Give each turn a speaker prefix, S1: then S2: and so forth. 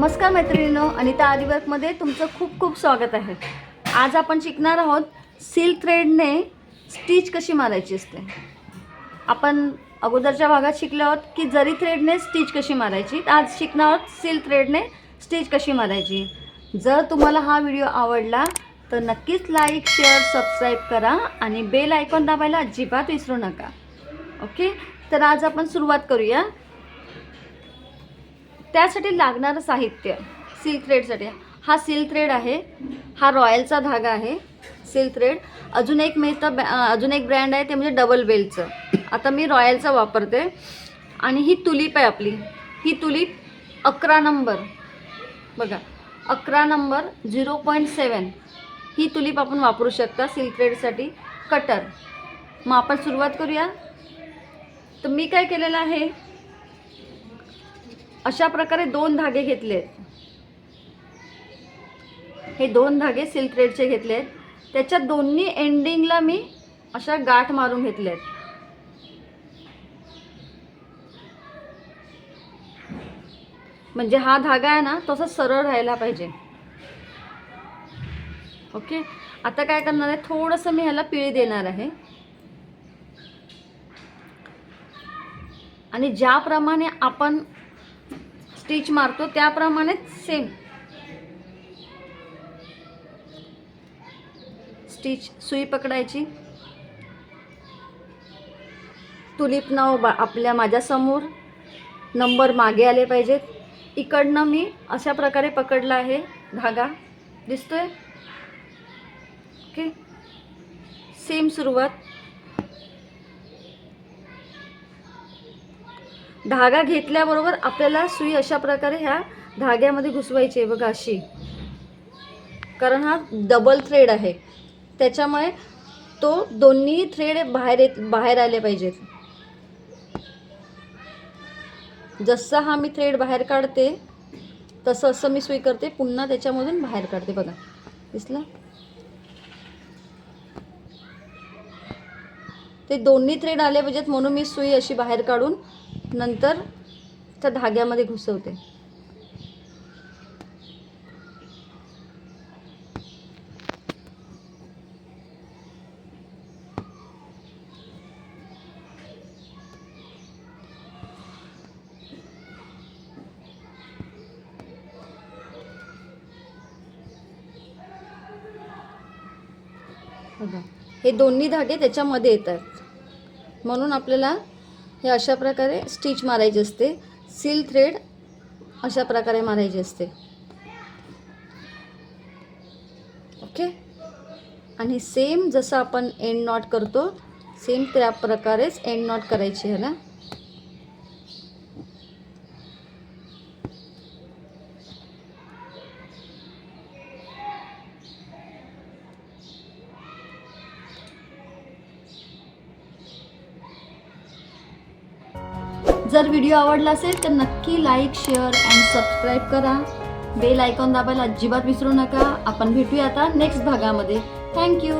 S1: नमस्कार मैत्रिणींनो अनिता आदिवर्कमध्ये तुमचं खूप खूप स्वागत आहे. आज आपण शिकणार आहोत सिल्क थ्रेडने स्टिच कशी मारायची असते. आपण अगोदरच्या भागात शिकलो आहोत की जरी थ्रेडने स्टिच कशी मारायची आज शिकणार आहोत सिल्क थ्रेडने स्टिच कशी मारायची. जर तुम्हाला हा व्हिडिओ आवडला तर नक्कीच लाईक शेअर सबस्क्राईब करा आणि बेल आयकॉन दाबायला अजिबात विसरू नका. ओके तर आज आपण सुरुवात करूया. त्यासाठी लागणारं साहित्य. सिल्क थ्रेडसाठी हा सिल्क थ्रेड आहे. हा रॉयलचा धागा आहे. सिल्क थ्रेड अजून एक मिळतं बॅ- अजून एक ब्रँड आहे ते म्हणजे डबल बेलचं आता मी रॉयलचा वापरते. आणि ही तुलीप आहे आपली. ही तुलीप अकरा नंबर बघा. अकरा नंबर झिरो पॉईंट सेवन ही तुलीप आपण वापरू शकता सिल्क थ्रेडसाठी कटर मग आपण सुरुवात करूया. तर मी काय केलेलं आहे? अशा प्रकारे दोन धागे घेतले. आहेत हे दोन धागे सिल्क थ्रेडचे घेतले. आहेत त्याच्या दोन्ही एंडिंगला मी अशा गाठ मारून घेतले. आहेत म्हणजे हा धागा आहे ना तो असा सरळ राहायला पाहिजे. ओके? आता काय करणार आहे? थोडंसं मी ह्याला पिळी देणार आहे. आणि ज्याप्रमाणे आपण स्टिच मारतो त्याप्रमाणेच सेम स्टिच सुई पकडायची. तुलीप नाव बा आपल्या माझ्यासमोर नंबर मागे आले पाहिजेत. इकडनं मी अशा प्रकारे पकडला आहे. धागा. दिसतोय? ओके सेम सुरुवात. धागा घेतल्याबरोबर आपल्याला सुई अशा प्रकारे ह्या धाग्यामध्ये घुसवायची आहे बघा अशी. कारण हा डबल थ्रेड आहे. त्याच्यामुळे तो दोन्ही थ्रेड बाहेर येत बाहेर आले पाहिजेत. जसा हा मी थ्रेड बाहेर काढते तसं असं मी सुई करते पुन्हा त्याच्यामधून बाहेर काढते बघा. दिसलं? ते दोन्ही थ्रेड आले पाहिजेत म्हणून मी सुई अशी बाहेर काढून नंतर त्या धाग्यामध्ये घुसवते. हे दोन्ही धागे त्याच्यामध्ये येतात म्हणून आपल्याला हे अशा प्रकारे स्टिच मारायची असते. सिल थ्रेड अशा प्रकारे मारायची असते. ओके आणि सेम जसं आपण एंड नॉट करतो सेम त्या प्रकारेच एंड नॉट करायची ह्याला जर व्हिडिओ आवडला असेल तर नक्की लाईक शेअर अँड सबस्क्राईब करा. बेल आयकॉन दाबायला अजिबात विसरू नका. आपण भेटूया आता नेक्स्ट भागामध्ये. थँक्यू